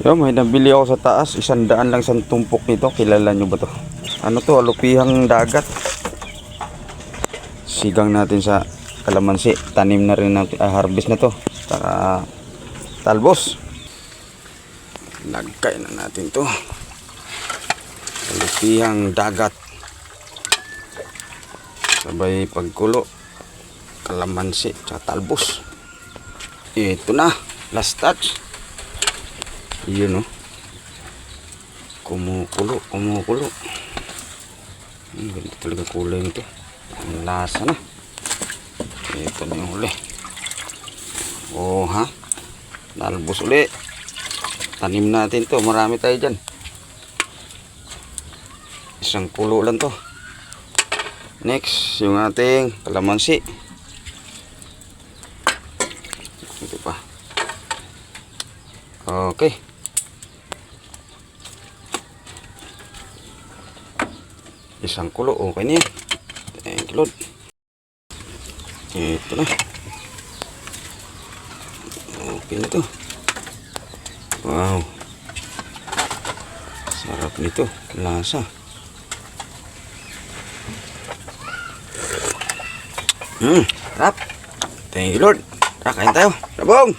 Yo, may nabili ako sa taas. Isang daan lang sa tumpok nito. Kilala nyo ba to? Ano to? Alupihang dagat. Sigang natin sa kalamansi. Tanim na rin natin. Ah, harvest na to. Saka talbos. Lagkay na natin to. Alupihang dagat. Sabay pagkulo. Kalamansi. Saka talbos. Ito na. Last touch. Yun oh. Kumukulo, kumukulo. Hmm, ganito talaga kulay nito. Ang lasa na. Ito na yung uli. Oh ha. Nalbos uli. Tanim natin to. Marami tayo dyan. Isang kulo lang to. Next, yung ating kalamansi. Ito pa. Okay. Isang kulo, okay na. Thank you, Lord. Ito na. Okay na to. Wow. Sarap nito. Lasa. Hmm, sarap. Thank you, Lord. Tara, kain tayo. Sabong!